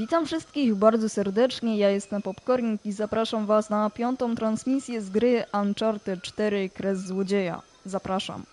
Witam wszystkich bardzo serdecznie, ja jestem Popcornik i zapraszam Was na piątą transmisję z gry Uncharted 4 Kres Złodzieja. Zapraszam.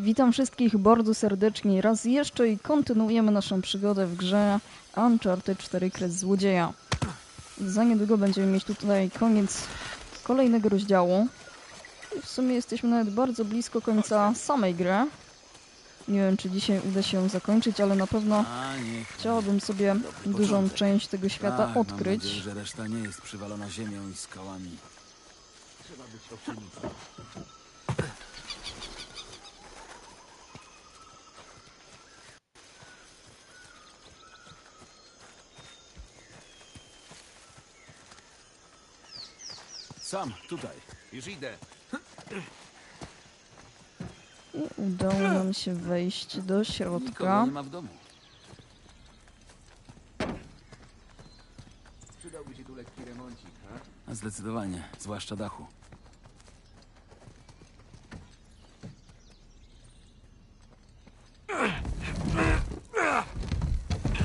Witam wszystkich bardzo serdecznie raz jeszcze i kontynuujemy naszą przygodę w grze Uncharted 4 Kres Złodzieja. Za niedługo będziemy mieć tutaj koniec kolejnego rozdziału. I w sumie jesteśmy nawet bardzo blisko końca samej gry. Nie wiem, czy dzisiaj uda się ją zakończyć, ale na pewno chciałabym sobie dużą część tego świata Tak, odkryć. Mam nadzieję, że reszta nie jest przywalona ziemią i skałami. Sam, tutaj. Już idę. I udało nam się wejść do Nikogo środka. nie ma w domu. Przydałby się tu lekki remoncik, ha? A zdecydowanie, zwłaszcza dachu.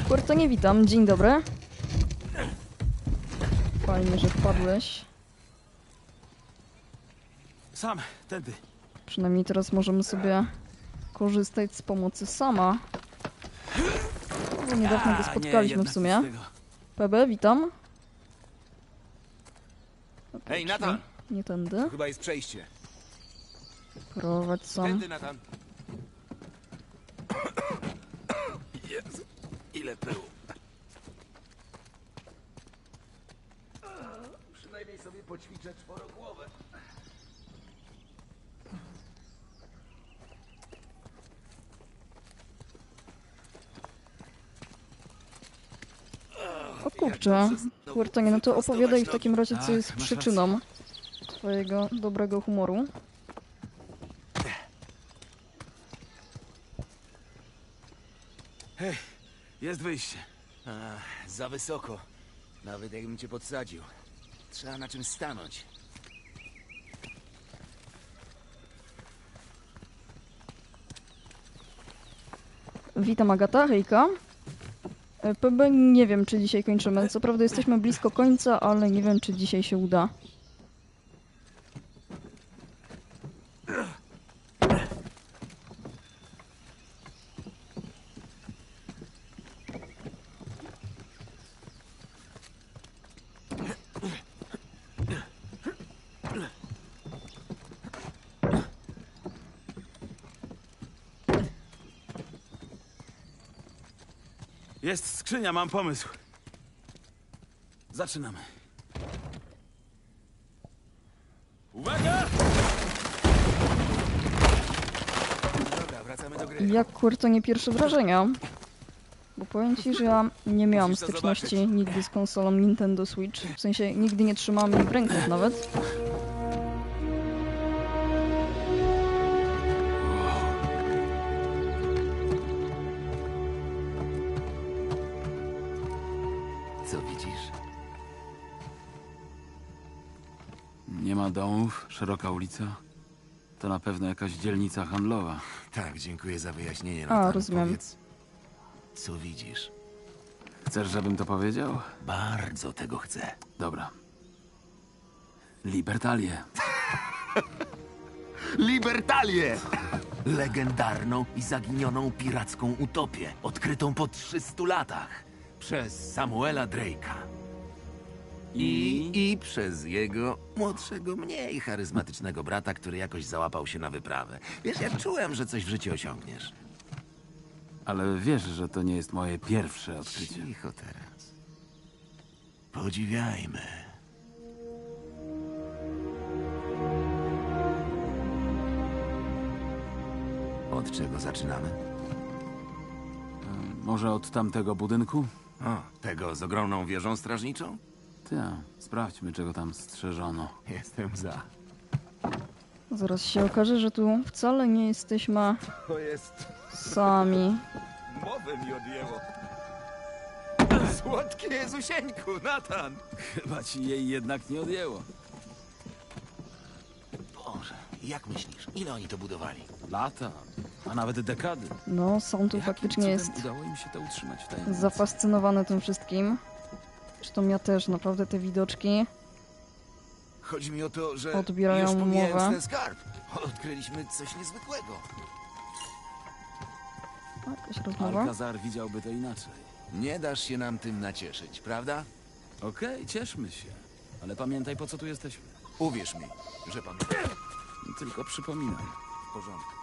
Puerto nie witam, dzień dobry. Fajnie, że wpadłeś. Sam, tędy. Przynajmniej teraz możemy sobie korzystać z pomocy sama. Bo niedawno go spotkaliśmy w sumie. PB, witam. Hej, Nathan! Nie tędy. Chyba jest przejście. Prowadź sam. Tędy, Nathan. Jezu, ile pyłu. Przynajmniej sobie poćwiczę czworogłowę. Kurczę. Puerto nie, no to opowiadaj w takim razie, co Tak, jest przyczyną twojego dobrego humoru. Jest wyjście. A, za wysoko. Nawet jakbym cię podsadził. Trzeba na czym stanąć. Witam Agata, hejka. E, nie wiem, czy dzisiaj kończymy. Co prawda jesteśmy blisko końca, ale nie wiem, czy dzisiaj się uda. Jest skrzynia, mam pomysł. Zaczynamy. Uwaga! Dobra, wracamy do gry. Jak kurto nie pierwsze wrażenia? Bo powiem ci, że ja nie miałam Musisz to styczności zobaczyć. nigdy z konsolą Nintendo Switch. W sensie nigdy nie trzymałam jej w rękach nawet. Domów, szeroka ulica. To na pewno jakaś dzielnica handlowa. Tak, dziękuję za wyjaśnienie. A, Nathan. rozumiem. Powiedz, co widzisz? Chcesz, żebym to powiedział? Bardzo tego chcę. Dobra. Libertalię. Libertalię! Legendarną i zaginioną piracką utopię, odkrytą po 300 latach przez Samuela Drake'a. I, I przez jego młodszego, mniej charyzmatycznego brata, który jakoś załapał się na wyprawę. Wiesz, ja czułem, że coś w życiu osiągniesz. Ale wiesz, że to nie jest moje pierwsze odkrycie. Cicho teraz. Podziwiajmy. Od czego zaczynamy? Może od tamtego budynku? O, tego z ogromną wieżą strażniczą? Sprawdźmy, czego tam strzeżono. Jestem za. Zaraz się okaże, że tu wcale nie jesteśmy To jest... sami. Mowę mi odjęło. Słodki Jezusieńku, Natan! Chyba ci jej jednak nie odjęło. Boże, jak myślisz, ile oni to budowali? Lata, a nawet dekady. No, są tu Jakim faktycznie cudem jest udało im się to utrzymać w tajemnicy? zafascynowany tym wszystkim. Zresztą ja też, naprawdę te widoczki. Chodzi mi o to, że Odbierają już pomijając mowę. ten skarb, odkryliśmy coś niezwykłego. O, jakaś rozmowa. Alcazar widziałby to inaczej. Nie dasz się nam tym nacieszyć, prawda? Okej, cieszmy się. Ale pamiętaj, po co tu jesteśmy. Uwierz mi, że pan... Tylko przypominaj. W porządku.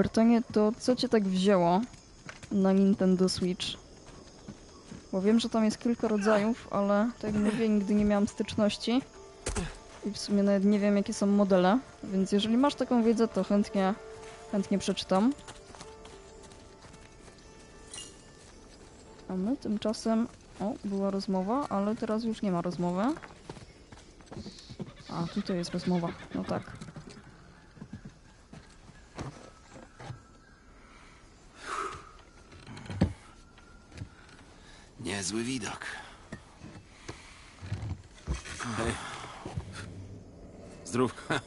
Kuertonie, to co cię tak wzięło na Nintendo Switch? Bo wiem, że tam jest kilka rodzajów, ale tak jak mówię, nigdy nie miałam styczności. I w sumie nawet nie wiem, jakie są modele, więc jeżeli masz taką wiedzę, to chętnie, chętnie przeczytam. A my tymczasem... O, była rozmowa, ale teraz już nie ma rozmowy. A, tutaj jest rozmowa. No tak. Niezły widok. Hej. Zdrówko.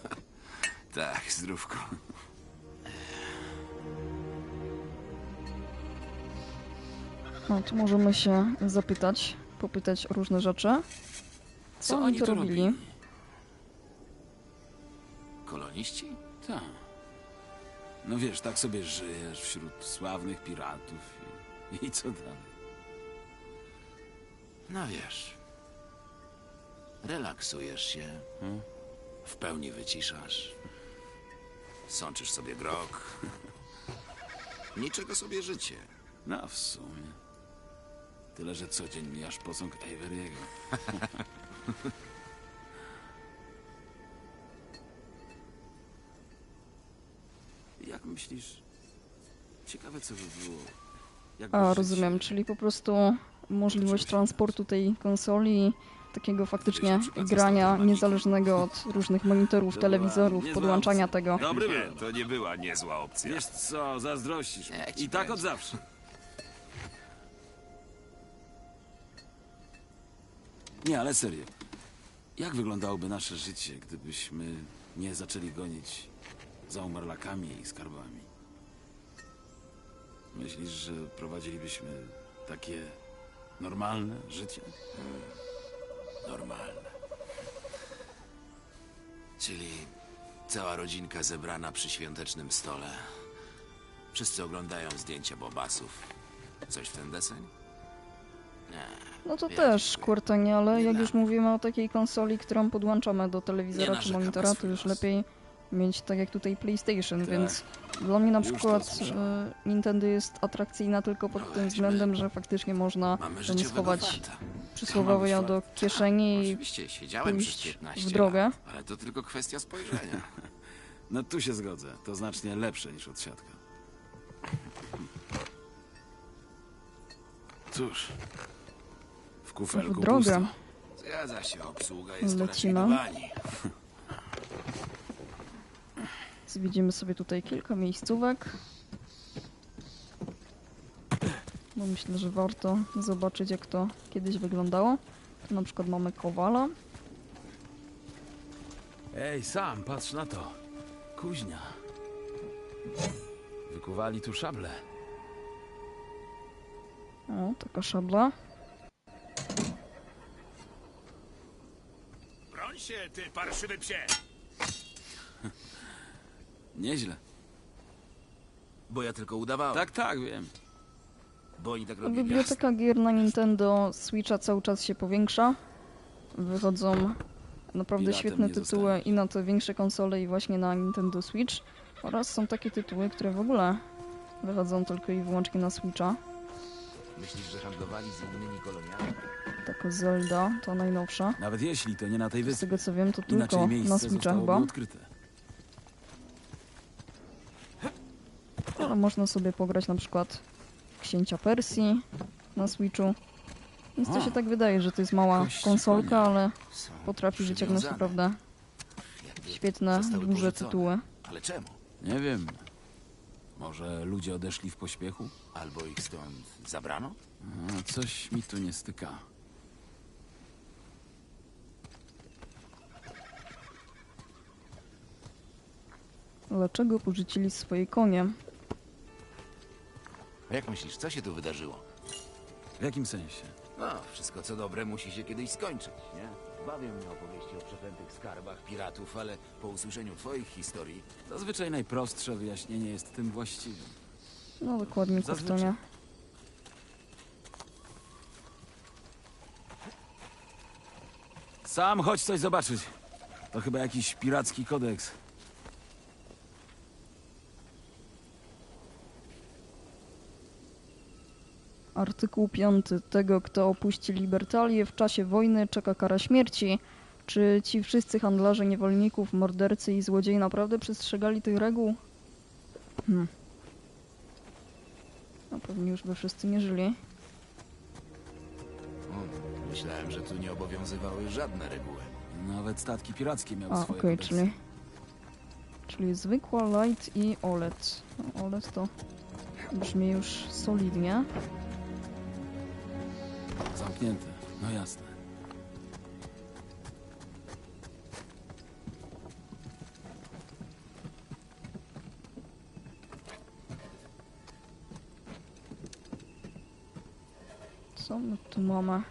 Tak, zdrówko. No, tu możemy się zapytać, popytać o różne rzeczy. Co, oni tu robili? Koloniści? Tak. No wiesz, tak sobie żyjesz wśród sławnych piratów i, i co dalej. No wiesz. Relaksujesz się. Hmm? W pełni wyciszasz. Sączysz sobie grog. Niczego sobie życie. No w sumie. Tyle, że codziennie aż posąg Avery'ego. Jak myślisz? Ciekawe, co by było. A, żyć- rozumiem, czyli po prostu możliwość transportu tej konsoli, takiego faktycznie grania niezależnego od różnych monitorów, To telewizorów, podłączania tego. Dobry Nie, był. to nie była niezła opcja. Wiesz co, zazdrościsz. mi. I tak od zawsze. Nie, ale serio. Jak wyglądałoby nasze życie, gdybyśmy nie zaczęli gonić za umarlakami i skarbami? Myślisz, że prowadzilibyśmy takie normalne życie? Normalne. Czyli cała rodzinka zebrana przy świątecznym stole. Wszyscy oglądają zdjęcia bobasów. Coś w ten deseń? Nie. No to Ja też kurtanie, ale Nie jak dla już mówimy o takiej konsoli, którą podłączamy do telewizora czy narzekam na monitora, to swój już los. lepiej mieć tak jak tutaj PlayStation, Tak. więc dla mnie na Już przykład e, Nintendo jest atrakcyjna tylko pod No tym względem, że faktycznie można ten schować przysłowiowo ją do kieszeni i Oczywiście, siedziałem przez pójść 15 w drogę. lat, ale to tylko kwestia spojrzenia. No tu się zgodzę. To znacznie lepsze niż odsiadka. Cóż. W kufelku w drogę. pusto. Zgadza się, obsługa jest Lecimy. Zwiedzimy sobie tutaj kilka miejscówek. Bo myślę, że warto zobaczyć jak to kiedyś wyglądało. Tu na przykład mamy Kowala. Ej, sam, patrz na to. Kuźnia. Wykuwali tu szable. O, taka szabla. Broń się, ty parszywy psie! Nieźle. Bo ja tylko udawałem. Tak, tak, wiem. Bo oni tak robili. Biblioteka gier na Nintendo Switcha cały czas się powiększa. Wychodzą naprawdę Piratem świetne nie tytuły zostaniesz. i na te większe konsole i właśnie na Nintendo Switch. Oraz są takie tytuły, które w ogóle wychodzą tylko i wyłącznie na Switcha. Myślisz, że handlowali z innymi koloniami? Taka Zelda, to najnowsza. Nawet jeśli to nie na tej Z wyspie. tego co wiem, to Inaczej tylko miejsce na Switcha zostałoby chyba. odkryte. Ale można sobie pograć na przykład Księcia Persji na Switchu. Więc to się tak wydaje, że to jest mała konsolka, ale potrafi wyciągnąć naprawdę świetne, duże tytuły. Ale czemu? Nie wiem. Może ludzie odeszli w pośpiechu? Albo ich stąd zabrano? A, coś mi tu nie styka. Dlaczego porzucili swoje konie? Jak myślisz, co się tu wydarzyło? W jakim sensie? No, wszystko co dobre musi się kiedyś skończyć, nie? Bawią mnie opowieści o przeklętych skarbach piratów, ale po usłyszeniu twoich historii Zazwyczaj najprostsze wyjaśnienie jest tym właściwym. No dokładnie, Zazwyczaj. kurtonie. Sam chodź coś zobaczyć. To chyba jakiś piracki kodeks. Artykuł 5. Tego, kto opuści Libertalię w czasie wojny, czeka kara śmierci. Czy ci wszyscy handlarze niewolników, mordercy i złodzieje naprawdę przestrzegali tych reguł? Hmm. No pewnie już by wszyscy nie żyli. o, myślałem, że tu nie obowiązywały żadne reguły. Nawet statki pirackie miały A, swoje okej, kodeksy. czyli... Czyli zwykła light i OLED. No, OLED to brzmi już solidnie. Zamknięte. No jasne. Co my tu mamy?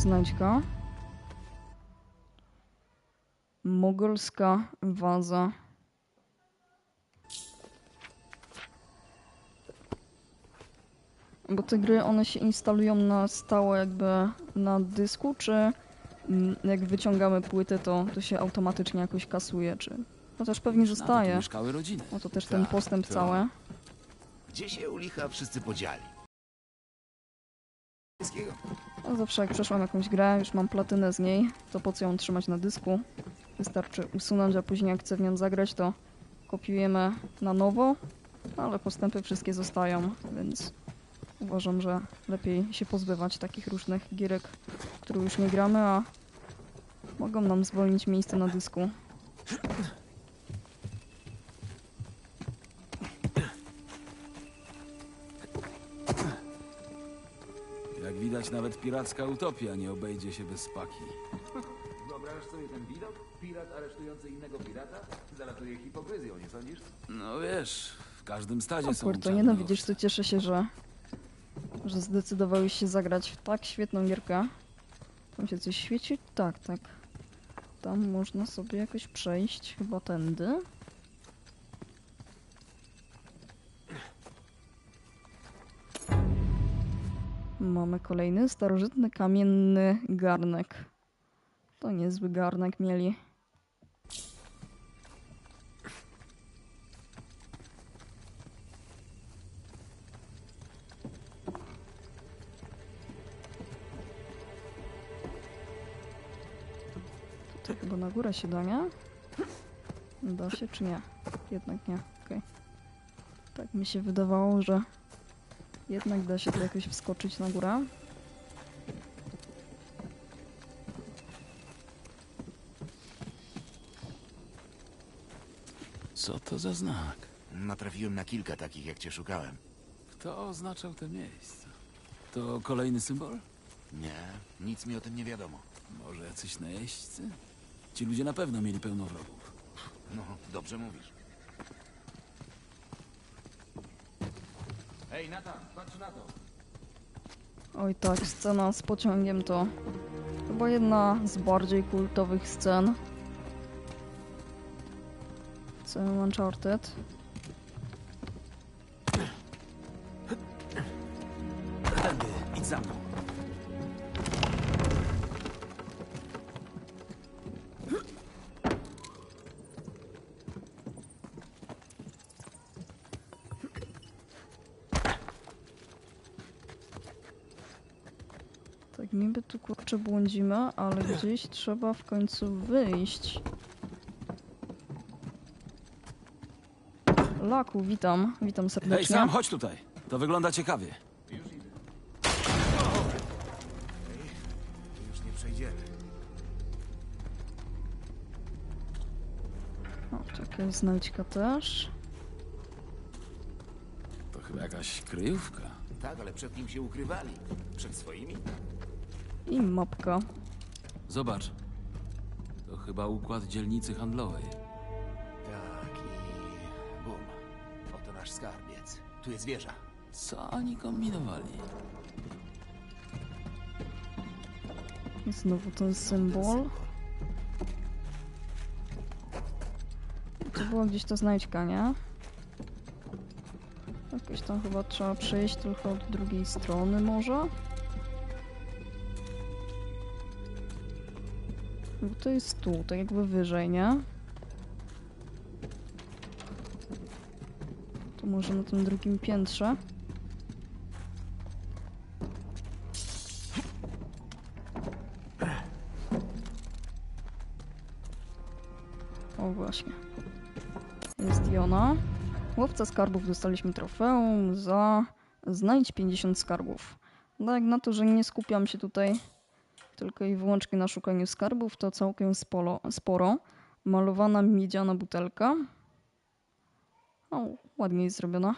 O, jest znajdźka. Mogolska waza. Bo te gry, one się instalują na stałe jakby na dysku, czy jak wyciągamy płytę, to, to się automatycznie jakoś kasuje, czy... Chociaż pewnie tu zostaje. mieszkały rodziny. No to też ten Tak, postęp to- cały. Gdzie się u licha wszyscy podzieli? No zawsze jak przeszłam jakąś grę, już mam platynę z niej, to po co ją trzymać na dysku? Wystarczy usunąć, a później jak chcę w nią zagrać, to kopiujemy na nowo, ale postępy wszystkie zostają, więc uważam, że lepiej się pozbywać takich różnych gierek, które już nie gramy, a Mogą nam zwolnić miejsce na dysku. Widać, nawet piracka utopia nie obejdzie się bez spaki. Wyobrażasz sobie ten widok? Pirat aresztujący innego pirata? Zalatuje hipokryzją, nie sądzisz? No wiesz, w każdym stadzie O są kurczę, czarne nie no widzisz, owce. to cieszę się, że, że zdecydowałeś się zagrać w tak świetną gierkę. Tam się coś świeci? Tak, tak. Tam można sobie jakoś przejść, chyba tędy. Mamy kolejny starożytny kamienny garnek. To niezły garnek mieli. To chyba na górę się da, nie? Da się czy nie? Jednak nie, okej. Tak mi się wydawało, że jednak da się tu jakoś wskoczyć na górę. Co to za znak? Natrafiłem na kilka takich, jak cię szukałem. Kto oznaczał te miejsca? To kolejny symbol? Nie, nic mi o tym nie wiadomo. Może jacyś najeźdźcy? Ci ludzie na pewno mieli pełno wrogów. No, dobrze mówisz. Hej, Nathan, patrz na to. Oj tak, scena z pociągiem to chyba jedna z bardziej kultowych scen. w Całym Uncharted. Niby tu kurczę błądzimy, ale gdzieś trzeba w końcu wyjść. Laku, witam. Witam Hej, serdecznie. Sam, chodź tutaj. To wygląda ciekawie. Już nie przejdziemy. O, czekaj, znajdźka też. To chyba jakaś kryjówka. Tak, ale przed nim się ukrywali. Przed swoimi? I mapka. Zobacz. To chyba układ dzielnicy handlowej. Tak i... bum. Oto nasz skarbiec. Tu jest wieża. Co oni kombinowali? Znowu ten symbol. To była gdzieś ta znajdźka, nie? Jakoś tam chyba trzeba przejść trochę od drugiej strony może? Bo to jest tu, tak jakby wyżej, nie? To może na tym drugim piętrze? O właśnie. Jest i ona. Łowca skarbów dostaliśmy trofeum za znajdź 50 skarbów. Jak na to, że nie skupiam się tutaj tylko i wyłącznie na szukaniu skarbów, to całkiem sporo. sporo. Malowana miedziana butelka. O, ładnie jest zrobiona.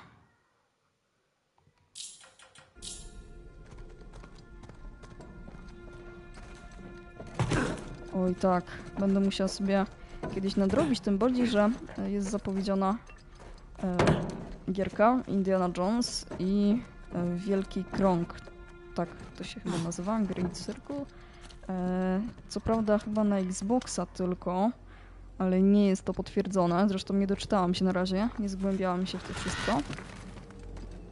Oj tak, będę musiała sobie kiedyś nadrobić, tym bardziej, że e, jest zapowiedziana e, gierka Indiana Jones i e, Wielki Krąg. Tak to się chyba nazywa, Great Circle. E, co prawda chyba na Xboxa tylko, ale nie jest to potwierdzone. Zresztą nie doczytałam się na razie, nie zgłębiałam się w to wszystko.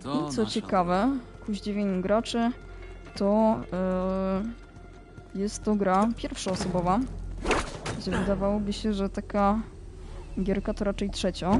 I co ciekawe, ku zdziwieniu graczy, to e, jest to gra pierwszoosobowa. Gdzie wydawałoby się, że taka gierka to raczej trzecio.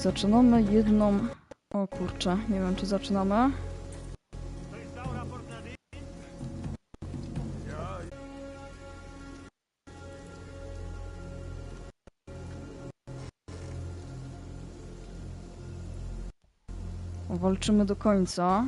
Zaczynamy jedną... O kurczę, nie wiem czy zaczynamy. Walczymy do końca.